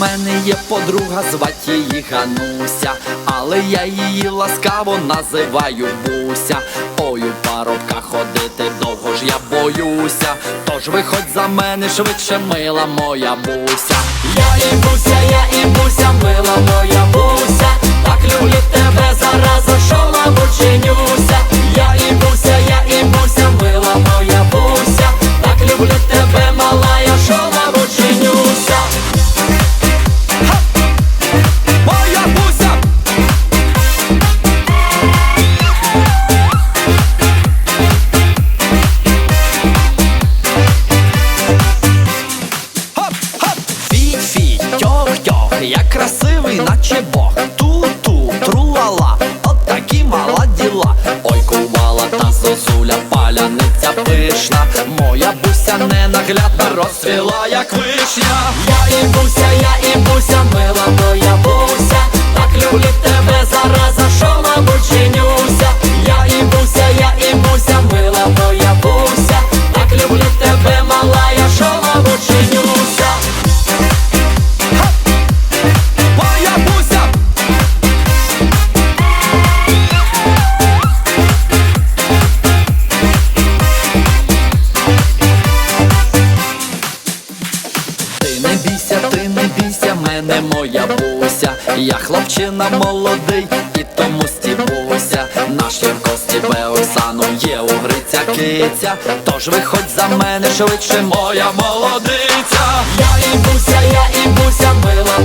мене є подруга, звать її Гануся, але я її ласкаво називаю Буся. Ой, у парубка ходити довго ж я боюся. Тож виходь за мене швидше, мила моя буся. Я і буся, я і буся, мила моя буся. Я красивий, наче Бог. Ту-ту, трулала, от такі мала діла. Ой, кувала та зозуля, паляниця пишна. Моя буся ненаглядна розцвіла, як вишня. Я і буся, я і буся, мила моя буся. Так люблю тебе бійся, ти не бійся, мене моя буся. Я хлопчина молодий і тому стібуся. Наш Євко стібе Оксану, є у Гриця киця. Тож виходь за мене швидше, моя молодиця. Я і буся, я і буся, мила